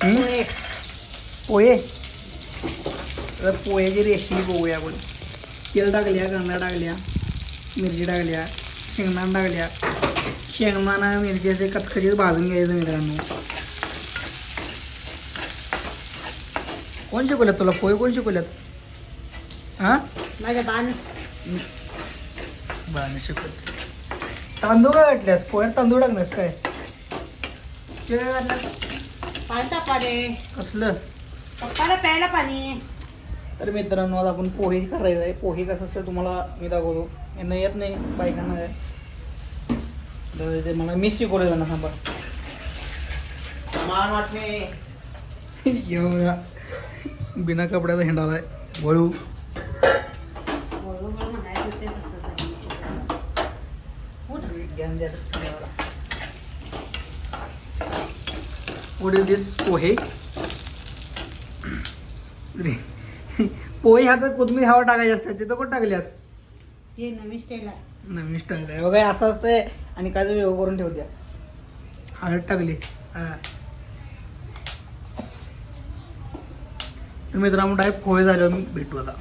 पोहे. पोहे पोह्याची recipe बघूया आपण तेल टाकल्या कांदा टाकल्या मिरची टाकल्या शेंगदाणा टाकल्या शेंगदाणा मिरची असे कचकचीत भाजून घ्यायचं मित्रांनो कोण शिकवल्यात तुला पोहे कोण शिकवल्यात हां माझ्या बाण बाण शिकवत तांदूळ काय वाटल्यास पोह्यात तांदूळ टाकण्यास काय पाणी तापा रे कसलं? पप्पाला प्यायला पाणी. तर मित्रांनो आज आपण पोहे करायचं आहे. पोहे कसं असतं तुम्हाला मी दाखवतो. यांना येत नाही बायकांना. काय तर ते मला मिस शिकवलं त्यांना थांबा. मान वाटणे. एवढा बिना कपड्याचा हिंडाला आहे वळू बरोबर म्हणायचं झालं. is this पोहे पोहे ह्यात कोथमीर हवा टाकायची असतात तिथं कोण टाकल्यास हे नवीन स्टाईल आहे. नवीन स्टाईल आहे. बघा असं असतंय आणि काय वेगळं करून ठेवू द्या हळद टाकली. हा. मित्रांनो डायरेक्ट पोहे झाल्यावर मी भेटू आता.